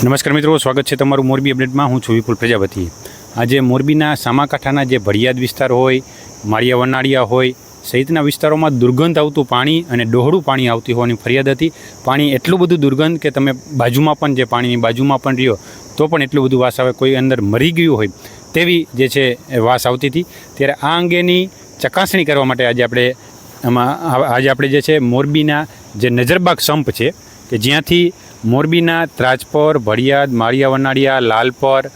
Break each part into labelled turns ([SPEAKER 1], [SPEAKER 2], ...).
[SPEAKER 1] નમસ્કાર મિત્રો, સ્વાગત છે તમારું મોરબી અપડેટમાં. હું છું વિપુલ પ્રજાપતિ. આજે મોરબીના સામાકાંઠાના જે ભડિયાદ વિસ્તાર હોય, માળિયા વનાળિયા હોય, સહિતના વિસ્તારોમાં દુર્ગંધ આવતું પાણી અને ડોહળું પાણી આવતી હોવાની ફરિયાદ હતી. પાણી એટલું બધું દુર્ગંધ કે તમે બાજુમાં પણ જે પાણીની બાજુમાં પણ રહ્યો, તો પણ એટલું બધું વાસ આવે, કોઈ અંદર મરી ગયું હોય, તેવી જે છે એ વાસ આવતી હતી. ત્યારે આ અંગેની ચકાસણી કરવા માટે આજે આપણે એમાં આજે આપણે જે છે મોરબીના જે નજરબાગ સંપ છે, કે જ્યાંથી મોરબીના ત્રાજપર, ભડિયાદ, માળિયા વનાળિયા, લાલપર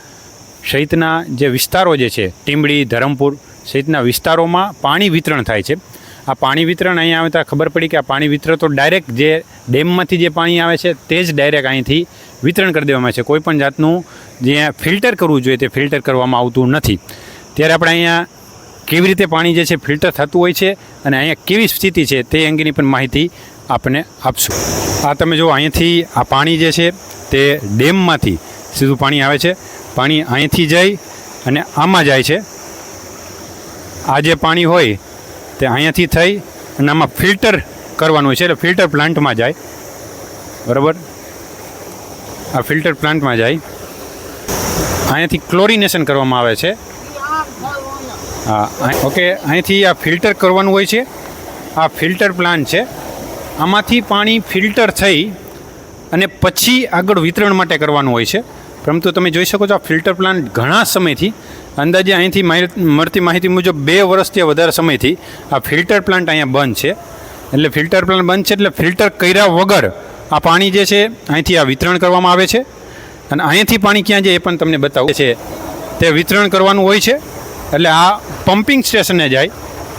[SPEAKER 1] સહિતના જે વિસ્તારો જે છે ટીમડી ધરમપુર સહિતના વિસ્તારોમાં પાણી વિતરણ થાય છે. આ પાણી વિતરણ અહીંયા આવતા ખબર પડી કે આ પાણી વિતરણ તો ડાયરેક્ટ જે ડેમમાંથી જે પાણી આવે છે, તે જ ડાયરેક્ટ અહીંથી વિતરણ કરી દેવામાં આવે છે. કોઈપણ જાતનું જે ફિલ્ટર કરવું જોઈએ તે ફિલ્ટર કરવામાં આવતું નથી. ત્યારે આપણે અહીંયા કેવી રીતે પાણી જે છે ફિલ્ટર થતું હોય છે અને અહીંયા કેવી સ્થિતિ છે તે અંગેની પણ માહિતી આપને આપશું. આ તમે જો અહીંયાથી આ પાણી જે છે તે ડેમમાંથી સીધું પાણી આવે છે. પાણી અહીંથી જાય અને આમાં જાય છે. આ જે પાણી હોય તે અહીંયાથી થઈ અને આમાં ફિલ્ટર કરવાનું હોય છે. એટલે ફિલ્ટર પ્લાન્ટમાં જાય. બરાબર? આ ફિલ્ટર પ્લાન્ટમાં જાય. અહીંયાથી ક્લોરિનેશન કરવામાં આવે છે. હા ઓકે, અહીંથી આ ફિલ્ટર કરવાનું હોય છે. આ ફિલ્ટર પ્લાન છે. આમાંથી પાણી ફિલ્ટર થઈ અને પછી આગળ વિતરણ માટે કરવાનું હોય છે. પરંતુ તમે જોઈ શકો છો આ ફિલ્ટર પ્લાન ઘણા સમયથી, અંદાજે અહીંથી મળતી માહિતી મુજબ બે વર્ષથી વધારે સમયથી આ ફિલ્ટર પ્લાન્ટ અહીંયા બંધ છે. એટલે ફિલ્ટર પ્લાન્ટ બંધ છે એટલે ફિલ્ટર કર્યા વગર આ પાણી જે છે અહીંથી આ વિતરણ કરવામાં આવે છે. અને અહીંયાથી પાણી ક્યાં જાય એ પણ તમને બતાવું. છે તે વિતરણ કરવાનું હોય છે. એટલે આ પમ્પિંગ સ્ટેશને જાય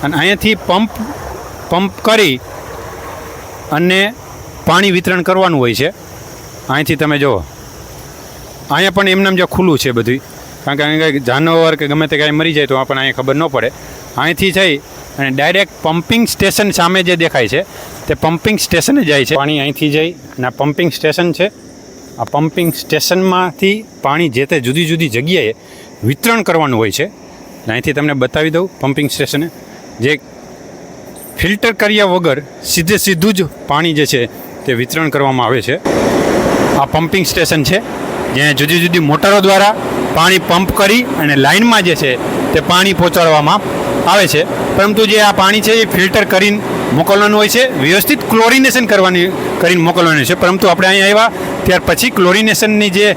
[SPEAKER 1] અને અહીંયાથી પંપ પંપ કરી અને પાણી વિતરણ કરવાનું હોય છે. અહીંથી તમે જુઓ. અહીંયા પણ એમને જે ખુલ્લું છે બધું કારણ કે અહીંયા કંઈક જાનવર કે ગમે તે કાંઈ મરી જાય તો આપણને અહીંયા ખબર ન પડે. અહીંથી જઈ અને ડાયરેક્ટ પમ્પિંગ સ્ટેશન સામે જે દેખાય છે, તે પમ્પિંગ સ્ટેશને જાય છે. પાણી અહીંથી જઈ અને આ પમ્પિંગ સ્ટેશન છે. આ પમ્પિંગ સ્ટેશનમાંથી પાણી જે તે જુદી જુદી જગ્યાએ વિતરણ કરવાનું હોય છે. અહીંથી તમને બતાવી દઉં પમ્પિંગ સ્ટેશને જે ફિલ્ટર કર્યા વગર સીધે સીધું જ પાણી જે છે તે વિતરણ કરવામાં આવે છે. આ પમ્પિંગ સ્ટેશન છે, જ્યાં જુદી જુદી મોટરો દ્વારા પાણી પંપ કરી અને લાઇનમાં જે છે તે પાણી પહોંચાડવામાં આવે છે. પરંતુ જે આ પાણી છે એ ફિલ્ટર કરીને મોકલવાનું હોય છે. વ્યવસ્થિત ક્લોરિનેશન કરવાની કરીને મોકલવાનું છે. પરંતુ આપણે અહીંયા આવ્યા ત્યાર પછી ક્લોરિનેશનની જે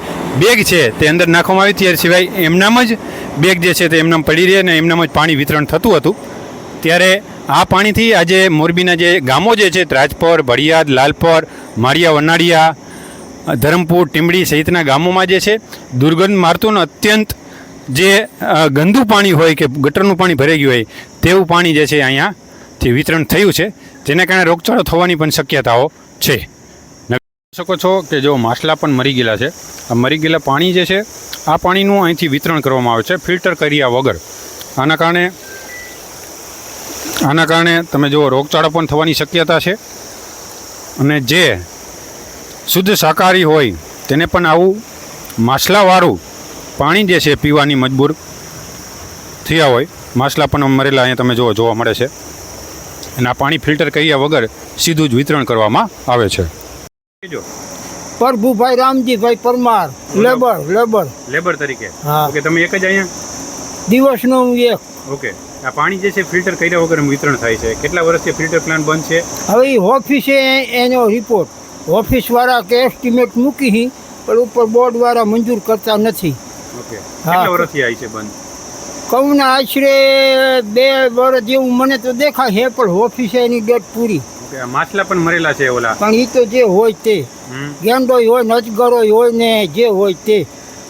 [SPEAKER 1] બેગ છે તે અંદર નાખવામાં આવી ત્યાર સિવાય એમનામ જ બેગ જે છે તે એમનામ પડી રહી અને એમનામ જ પાણી વિતરણ થતું હતું. ત્યારે આ પાણીથી આજે મોરબીના જે ગામો જે છે ત્રાજપર ભડિયાદ લાલપર, માળિયા, વનાળિયા, ધરમપુર ટીમડી સહિતના ગામોમાં જે છે દુર્ગંધ મારતું અત્યંત જે ગંદુ પાણી હોય કે ગટરનું પાણી ભરાઈ ગયું હોય તેવું પાણી જે છે અહીંયાથી વિતરણ થયું છે, જેના કારણે રોગચાળો થવાની પણ શક્યતાઓ છે. શકો છો કે જો માછલા પણ મરી ગયેલા છે, આ મરી ગયેલા પાણી જે છે, આ પાણીનું અહીંથી વિતરણ કરવામાં આવે છે, ફિલ્ટર કર્યા વગર. આના કારણે આના કારણે તમે જુઓ, રોગચાળો પણ થવાની શક્યતા છે. અને જે શુદ્ધ શાકાહારી હોય, તેને પણ આવું માછલાવાળું પાણી જે છે, પીવાની મજબૂર થયા હોય. માછલા પણ મરેલા અહીંયા તમે જુઓ, જોવા મળે છે. અને આ પાણી ફિલ્ટર કર્યા વગર સીધું જ વિતરણ કરવામાં આવે છે.
[SPEAKER 2] Prabhubhai Ramjibhai Parmar labour labour.
[SPEAKER 1] Labour તરીકે?
[SPEAKER 2] હા.
[SPEAKER 1] ઓકે તમે એક જ અહીંયા?
[SPEAKER 2] દિવસનો હું એક.
[SPEAKER 1] ઓકે. આ પાણી જે છે ફિલ્ટર કર્યા વગર વિતરણ થાય છે. કેટલા વર્ષથી ફિલ્ટર પ્લાન્ટ બંધ છે?
[SPEAKER 2] હવે એ ઓફિસે એનો રિપોર્ટ ઓફિસવાળા કે એસ્ટિમેટ મૂકી પણ ઉપર બોર્ડવાળા મંજૂર કરતા નથી.
[SPEAKER 1] ઓકે. કેટલા વર્ષથી આવી છે બંધ?
[SPEAKER 2] કઉના આશરે બે વર્ષ જેવું મને તો દેખાય છે પણ ઓફિસે એની ડેટ પૂરી.
[SPEAKER 1] માછલા પણ મરેલા છે ઓલા?
[SPEAKER 2] પણ એ તો જે હોય તે. ગેંડોય હોય નજગરોય હોય ને જે હોય તે.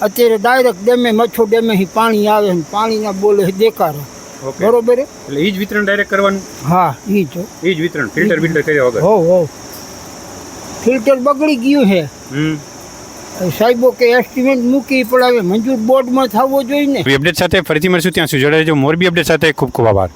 [SPEAKER 2] અત્યારે ડાયરેક્ટ ડેમે મચ્છો ડેમે હી પાણી આવે ને પાણીના બોલે દેખાડે. બરોબર
[SPEAKER 1] એટલે એ જ વિતરણ ડાયરેક્ટ કરવાનું?
[SPEAKER 2] હા ઈ જ
[SPEAKER 1] ઈજ જ વિતરણ ફિલ્ટર બિલ્ટર કર્યા વગર?
[SPEAKER 2] હો હો. ફિલ્ટર બગડી ગયું છે
[SPEAKER 1] હમ.
[SPEAKER 2] સાહેબો કે એસ્ટિમેટ મૂકી, પણ હવે મંજૂર બોર્ડમાં થવો જોઈએ ને.
[SPEAKER 1] અપડેટ સાથે ફરીથી મળશું. ત્યાં સુધી જોડાજો મોરબી અપડેટ સાથે ખૂબ ખૂબ આભાર.